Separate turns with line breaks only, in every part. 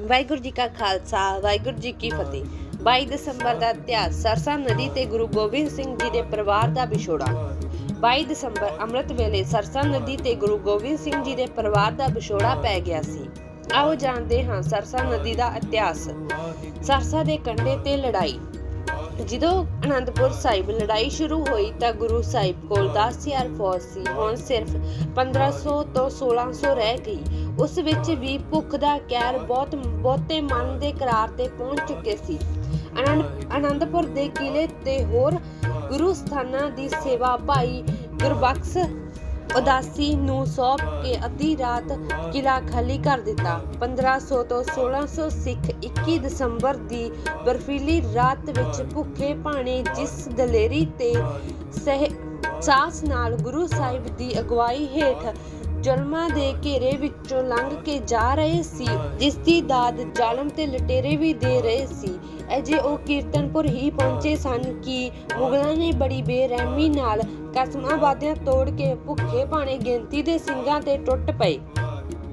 ਵਾਹਿਗੁਰੂ ਜੀ ਕਾ ਖਾਲਸਾ, ਵਾਹਿਗੁਰੂ ਜੀ ਕੀ ਫਤਿਹ। 22 ਦਸੰਬਰ ਦਾ ਇਤਿਹਾਸ, ਸਰਸਾ ਨਦੀ ਤੇ ਗੁਰੂ ਗੋਬਿੰਦ ਸਿੰਘ ਜੀ ਦੇ ਪਰਿਵਾਰ ਦਾ ਵਿਛੋੜਾ। 22 ਦਸੰਬਰ ਅੰਮ੍ਰਿਤ ਵੇਲੇ ਸਰਸਾ ਨਦੀ ਤੇ ਗੁਰੂ ਗੋਬਿੰਦ ਸਿੰਘ ਜੀ ਦੇ ਪਰਿਵਾਰ ਦਾ ਵਿਛੋੜਾ ਪੈ ਗਿਆ ਸੀ। ਆਓ ਜਾਣਦੇ ਹਾਂ ਸਰਸਾ ਨਦੀ ਦਾ ਇਤਿਹਾਸ। ਸਰਸਾ ਦੇ ਕੰਢੇ ਤੇ ਲੜਾਈ। ਜਦੋਂ ਅਨੰਦਪੁਰ ਸਾਹਿਬ ਲੜਾਈ ਸ਼ੁਰੂ ਹੋਈ ਤਾਂ ਗੁਰੂ ਸਾਹਿਬ ਕੋਲ 10000 ਫੌਜ ਸੀ। ਹੁਣ ਸਿਰਫ 1500 ਤੋਂ 1600 ਰਹਿ ਗਈ। ਉਸ ਵਿੱਚ ਵੀ ਭੁੱਖ ਦਾ ਕਹਿਰ ਬਹੁਤ, ਬਹੁਤੇ ਮਨ ਦੇ ਕਰਾਰ ਤੇ ਪਹੁੰਚ ਚੁੱਕੇ ਸੀ। ਅਨੰਦ ਅਨੰਦਪੁਰ ਦੇ ਕਿਲੇ ਤੇ ਹੋਰ ਗੁਰੂ ਸਥਾਨਾਂ ਦੀ ਸੇਵਾ ਭਾਈ ਗੁਰਬਖਸ਼ ਉਦਾਸੀ ਨੂੰ ਸੌਂਪ ਕੇ ਅੱਧੀ ਰਾਤ ਕਿਲਾ ਖਾਲੀ ਕਰ ਦਿੱਤਾ। 1500 ਤੋਂ 1600 ਸਿੱਖ 21 ਦਸੰਬਰ ਦੀ ਬਰਫੀਲੀ ਰਾਤ ਵਿੱਚ ਭੁੱਖੇ ਭਾਣੇ ਜਿਸ ਦਲੇਰੀ ਤੇ ਸਹਿ ਸਾਹਸ ਨਾਲ ਗੁਰੂ ਸਾਹਿਬ ਦੀ ਅਗਵਾਈ ਹੇਠ ਜ਼ੁਲਮਾਂ ਦੇ ਘੇਰੇ ਵਿੱਚੋਂ ਲੰਘ ਕੇ ਜਾ ਰਹੇ ਸੀ, ਜਿਸ ਦੀ ਦਾਦ ਜ਼ਾਲਮ ਤੇ ਲਟੇਰੇ ਵੀ ਦੇ ਰਹੇ ਸੀ। ਅਜੇ ਉਹ ਕੀਰਤਨਪੁਰ ਹੀ ਪਹੁੰਚੇ ਸਨ ਕਿ ਮੁਗਲਾਂ ਨੇ ਬੜੀ ਬੇਰਹਿਮੀ ਨਾਲ ਕਸਮਾਂ ਵਾਅਦਿਆਂ ਤੋੜ ਕੇ ਭੁੱਖੇ ਭਾਣੇ ਗਿਣਤੀ ਦੇ ਸਿੰਘਾਂ ਤੇ ਟੁੱਟ ਪਏ।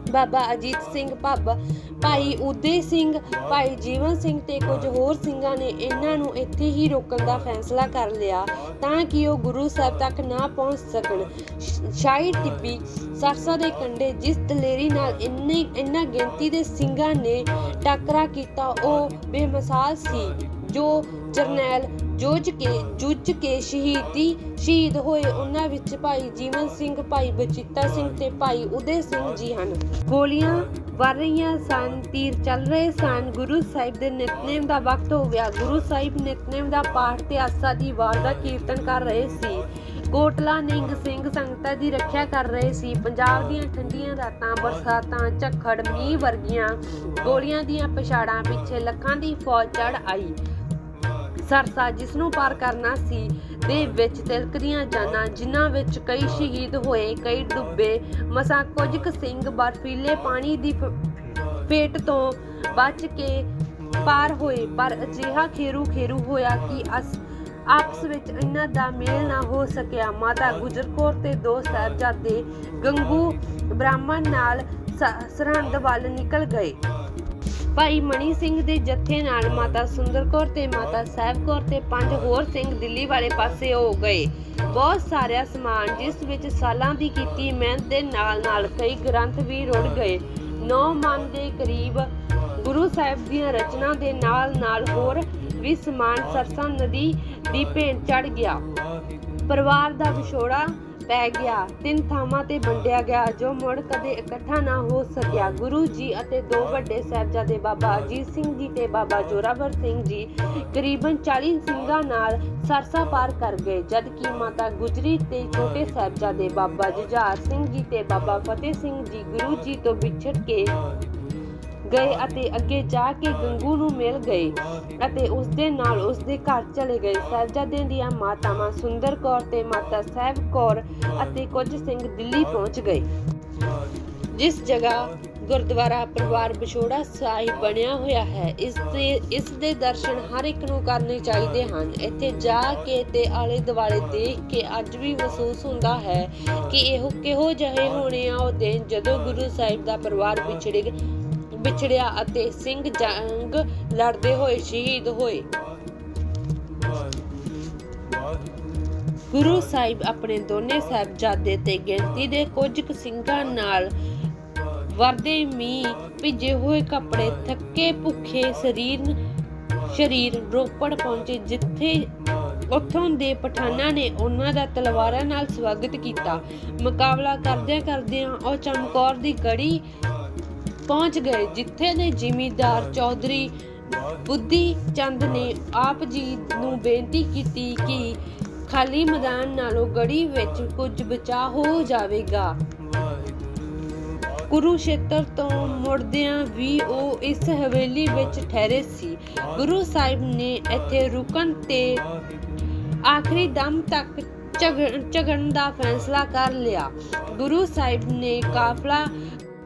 ਬਾਬਾ ਅਜੀਤ ਸਿੰਘ ਭੱਬ, ਭਾਈ ਉਦੇ ਸਿੰਘ, ਭਾਈ ਜੀਵਨ ਸਿੰਘ ਤੇ ਕੁਝ ਹੋਰ ਸਿੰਘਾਂ ਨੇ ਇਹਨਾਂ ਨੂੰ ਇੱਥੇ ਹੀ ਰੋਕਣ ਦਾ ਫੈਸਲਾ ਕਰ ਲਿਆ ਤਾਂ ਕਿ ਉਹ ਗੁਰੂ ਸਾਹਿਬ ਤੱਕ ਨਾ ਪਹੁੰਚ ਸਕਣ। ਸ਼- ਸ਼ਾਹੀ ਟਿੱਬੀ ਸਰਸਾ ਦੇ ਕੰਢੇ ਜਿਸ ਦਲੇਰੀ ਨਾਲ ਇੰਨੇ, ਇੰਨਾ ਗਿਣਤੀ ਦੇ ਸਿੰਘਾਂ ਨੇ ਟਾਕਰਾ ਕੀਤਾ, ਉਹ ਬੇਮਿਸਾਲ ਸੀ। ਜੋ ਜਰਨੈਲ ਜੂਝ ਕੇ ਜੂਝ ਕੇ ਸ਼ਹੀਦੀ, ਸ਼ਹੀਦ ਹੋਏ ਉਹਨਾਂ ਵਿੱਚ ਭਾਈ ਜੀਵਨ ਸਿੰਘ, ਭਾਈ ਬਚਿੱਤਾ ਸਿੰਘ ਤੇ ਭਾਈ ਉਦੇ ਸਿੰਘ ਜੀ ਹਨ। ਗੋਲੀਆਂ ਵਰ ਰਹੀਆਂ ਸਨ, ਤੀਰ ਚੱਲ ਰਹੇ ਸਨ। ਗੁਰੂ ਸਾਹਿਬ ਦੇ ਨਿਤਨੇਮ ਦਾ ਵਕਤ ਹੋ ਗਿਆ। ਗੁਰੂ ਸਾਹਿਬ ਨਿਤਨੇਮ ਦਾ ਪਾਠ ਤੇ ਆਸਾ ਦੀ ਵਾਰ ਦਾ ਕੀਰਤਨ ਕਰ ਰਹੇ ਸੀ। ਕੋਟਲਾ ਨਿੰਗ ਸਿੰਘ ਸੰਗਤਾਂ ਦੀ ਰੱਖਿਆ ਕਰ ਰਹੇ ਸੀ। ਪੰਜਾਬ ਦੀਆਂ ਠੰਡੀਆਂ ਰਾਤਾਂ, ਬਰਸਾਤਾਂ, ਝੱਖੜ, ਮੀਂਹ ਵਰਗੀਆਂ ਗੋਲੀਆਂ ਦੀਆਂ ਪਛਾੜਾਂ ਪਿੱਛੇ ਲੱਖਾਂ ਦੀ ਫੌਜ ਚੜ ਆਈ। ਸਰਸਾ ਜਿਸ ਨੂੰ ਪਾਰ ਕਰਨਾ ਸੀ, ਦੇ ਵਿੱਚ ਤਿਲਕਦੀਆਂ ਜਾਨਾਂ, ਜਿਨ੍ਹਾਂ ਵਿੱਚ ਕਈ ਸ਼ਹੀਦ ਹੋਏ, ਕਈ ਡੁੱਬੇ। ਮਸਾਂ ਕੁਝ ਕੁ ਸਿੰਘ ਬਰਫੀਲੇ ਪਾਣੀ ਦੀ ਫੇਟ ਤੋਂ ਬਚ ਕੇ ਪਾਰ ਹੋਏ, ਪਰ ਅਜਿਹਾ ਖੇਰੂ ਖੇਰੂ ਹੋਇਆ ਕਿ ਅਸ, ਆਪਸ ਵਿੱਚ ਇਹਨਾਂ ਦਾ ਮੇਲ ਨਾ ਹੋ ਸਕਿਆ। ਮਾਤਾ ਗੁਜਰ ਕੌਰ ਤੇ ਦੋ ਸਾਹਿਬਜ਼ਾਦੇ ਗੰਗੂ ਬ੍ਰਾਹਮਣ ਨਾਲ ਸਰਹੰਦ ਵੱਲ ਨਿਕਲ ਗਏ। ਭਾਈ ਮਣੀ ਸਿੰਘ ਦੇ ਜੱਥੇ ਨਾਲ ਮਾਤਾ ਸੁੰਦਰ ਕੌਰ ਤੇ ਮਾਤਾ ਸਾਹਿਬ ਕੌਰ ਤੇ ਪੰਜ ਹੋਰ ਸਿੰਘ ਦਿੱਲੀ ਵਾਲੇ ਪਾਸੇ ਹੋ ਗਏ। ਬਹੁਤ ਸਾਰਾ ਸਮਾਨ ਜਿਸ ਵਿੱਚ ਸਾਲਾਂ ਦੀ ਕੀਤੀ ਮਿਹਨਤ ਦੇ ਨਾਲ ਨਾਲ ਕਈ ਗ੍ਰੰਥ ਵੀ ਰੁੜ ਗਏ। ਨੌ ਮਨ ਦੇ ਕਰੀਬ ਗੁਰੂ ਸਾਹਿਬ ਦੀਆਂ ਰਚਨਾ ਦੇ ਨਾਲ ਨਾਲ ਹੋਰ ਵੀ ਸਮਾਨ ਸਰਸਾ ਨਦੀ ਦੀ ਭੇਂਟ ਚੜ ਗਿਆ। ਪਰਿਵਾਰ ਦਾ ਵਿਛੋੜਾ ਪੈ ਗਿਆ। ਤਿੰਨ ਥਾਵਾਂ ਤੇ ਵੰਡਿਆ ਗਿਆ, ਜੋ ਮੁੜ ਕਦੇ ਇਕੱਠਾ ਨਾ ਹੋ ਸਕਿਆ। ਗੁਰੂ ਜੀ ਅਤੇ ਦੋ ਵੱਡੇ ਸਾਹਿਬਜ਼ਾਦੇ ਬਾਬਾ ਅਜੀਤ ਸਿੰਘ ਜੀ ਤੇ ਬਾਬਾ ਜੋਰਾਵਰ ਸਿੰਘ ਜੀ ਕਰੀਬਨ 40 ਸਿੰਘਾਂ ਨਾਲ ਸਰਸਾ ਪਾਰ ਕਰ ਗਏ, ਜਦਕਿ ਮਾਤਾ ਗੁਜਰੀ ਤੇ ਛੋਟੇ ਸਾਹਿਬਜ਼ਾਦੇ ਬਾਬਾ ਜੁਝਾਰ ਸਿੰਘ ਜੀ ਤੇ ਬਾਬਾ ਫਤਿਹ ਸਿੰਘ ਜੀ ਗੁਰੂ ਜੀ ਤੋਂ ਵਿਛੜ ਕੇ ਗਏ ਅਤੇ ਅੱਗੇ ਜਾ ਕੇ ਗੰਗੂ ਨੂੰ ਮਿਲ ਗਏ ਅਤੇ ਉਸ ਦੇ ਨਾਲ ਉਸ ਦੇ ਘਰ ਚਲੇ ਗਏ। ਸਾਹਿਬਜ਼ਾਦਿਆਂ ਦੀਆਂ ਮਾਤਾਵਾਂ ਸੁੰਦਰ ਕੌਰ ਤੇ ਮਾਤਾ ਸਾਹਿਬ ਕੌਰ ਅਤੇ ਕੁਝ ਸਿੰਘ ਦਿੱਲੀ ਪਹੁੰਚ ਗਏ। ਜਿਸ ਜਗ੍ਹਾ ਗੁਰਦੁਆਰਾ ਪਰਿਵਾਰ ਵਿਛੋੜਾ ਸਾਹਿਬ ਬਣਿਆ ਹੋਇਆ ਹੈ, ਇਸ ਦੇ ਇਸ ਦੇ ਦਰਸ਼ਨ ਹਰ ਇੱਕ ਨੂੰ ਕਰਨੇ ਚਾਹੀਦੇ ਹਨ। ਇੱਥੇ ਜਾ ਕੇ ਤੇ ਆਲੇ ਦੁਆਲੇ ਦੇਖ ਕੇ ਅੱਜ ਵੀ ਮਹਿਸੂਸ ਹੁੰਦਾ ਹੈ ਕਿ ਇਹੋ ਕਿਹੋ ਜਿਹੇ ਹੋਣੇ ਆ ਉਹ ਦਿਨ ਜਦੋਂ ਗੁਰੂ ਸਾਹਿਬ ਦਾ ਪਰਿਵਾਰ ਵਿਛੜੇ ਵਿਛੜਿਆ ਅਤੇ ਸਿੰਘ ਜੰਗ ਲੜਦੇ ਹੋਏ ਸ਼ਹੀਦ ਹੋਏ। ਗੁਰੂ ਸਾਹਿਬ ਆਪਣੇ ਦੋਨੇ ਸਾਹਿਬਜ਼ਾਦੇ ਤੇ ਗਿਣਤੀ ਦੇ ਕੁਝ ਕੁ ਸਿੰਘਾਂ ਨਾਲ ਵਰਦੇ ਮੀਂਹ ਭਿੱਜੇ ਹੋਏ ਕੱਪੜੇ ਥੱਕੇ ਭੁੱਖੇ ਸਰੀਰ ਸ਼ਰੀਰ ਰੋਪੜ ਪਹੁੰਚੇ, ਜਿੱਥੇ ਉੱਥੋਂ ਦੇ ਪਠਾਨਾਂ ਨੇ ਉਹਨਾਂ ਦਾ ਤਲਵਾਰਾਂ ਨਾਲ ਸਵਾਗਤ ਕੀਤਾ। ਮੁਕਾਬਲਾ ਕਰਦਿਆਂ ਕਰਦਿਆਂ ਉਹ ਚਮਕੌਰ ਦੀ ਗੜੀ ਪਹੁੰਚ ਗਏ, ਜਿੱਥੇ ਦੇ ਜ਼ਿਮੀਂਦਾਰ ਚੌਧਰੀ ਬੁੱਧੀ ਚੰਦ ਨੇ ਆਪ ਜੀ ਨੂੰ ਬੇਨਤੀ ਕੀਤੀ ਕਿ ਖਾਲੀ ਮੈਦਾਨ ਨਾਲੋਂ ਗੜੀ ਵਿੱਚ ਕੁਝ ਬਚਾ ਹੋ ਜਾਵੇਗਾ। ਕੁਰੂਸ਼ੇਤਰ ਤੋਂ ਮੁੜਦਿਆਂ ਵੀ ਉਹ ਇਸ ਹਵੇਲੀ ਵਿੱਚ ਠਹਿਰੇ ਸੀ। ਗੁਰੂ ਸਾਹਿਬ ਨੇ ਇੱਥੇ ਰੁਕਣ ਤੇ ਆਖਰੀ ਦਮ ਤੱਕ ਝਗੜ- ਝਗੜਨ ਦਾ ਫੈਸਲਾ ਕਰ ਲਿਆ। ਗੁਰੂ ਸਾਹਿਬ ਨੇ ਕਾਫਲਾ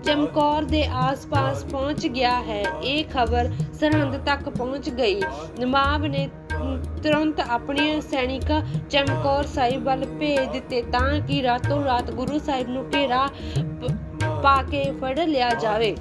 ਚਮਕੌਰ ਦੇ ਆਸ-ਪਾਸ ਪਹੁੰਚ ਗਿਆ ਹੈ। ਇਹ ਖਬਰ ਸਰਹੰਦ ਤੱਕ ਪਹੁੰਚ ਗਈ। ਨਵਾਬ ਨੇ ਤੁਰੰਤ ਆਪਣੇ ਸੈਨਿਕ ਚਮਕੌਰ ਸਾਹਿਬ ਵੱਲ ਭੇਜ ਦਿੱਤੇ ਤਾਂ ਕਿ ਰਾਤੋਂ ਰਾਤ ਗੁਰੂ ਸਾਹਿਬ ਨੂੰ ਘੇਰਾ ਪਾ ਕੇ ਫੜ ਲਿਆ ਜਾਵੇ।